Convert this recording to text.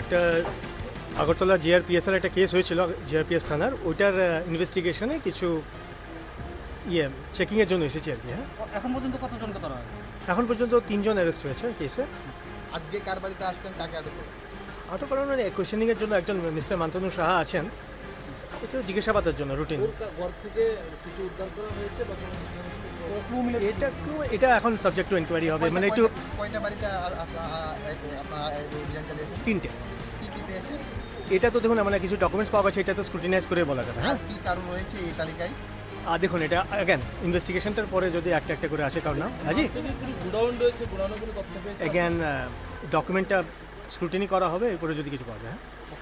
একটা আগরতলা জিআরপিএসের একটা কেস হয়েছিল জিআরপিএস থানার। ওইটার ইনভেস্টিগেশনে কিছু ইয়ে চেকিংয়ের জন্য এসেছি আর কি হ্যাঁ। এখন পর্যন্ত কতজনকে ধরা হয়েছে? এখন পর্যন্ত তিনজন অ্যারেস্ট হয়েছে কেসে আজকে কার বাড়িতে আসছেন কাকে আটক করে আটক করানো মানে কোয়েশনিংয়ের জন্য একজন মিস্টার মান্তনু সাহা আছেন। এটা জিজ্ঞাসাবাদের জন্য রুটিন ঘর থেকে কিছু উদ্ধার করা হয়েছে বা এটা একটু এটা এখন সাবজেক্ট টু এনকোয়ারি হবে। মানে একটু কয়টা- বাড়িতে তিনটে। কি কি পেয়েছেন? এটা তো দেখুন মানে কিছু ডকুমেন্টস পাওয়া গেছে এটা তো স্ক্রুটিনাইজ করে বলা যাবে হ্যাঁ। কি কারণ রয়েছে এই তালিকায়? আর দেখুন এটা অ্যাগেন ইনভেস্টিগেশনটার পরে যদি একটা একটা করে আসে কারণ পেয়েছে অ্যাগেন ডকুমেন্টটা স্ক্রুটিনি করা হবে এরপরে যদি কিছু পাওয়া যায় হ্যাঁ?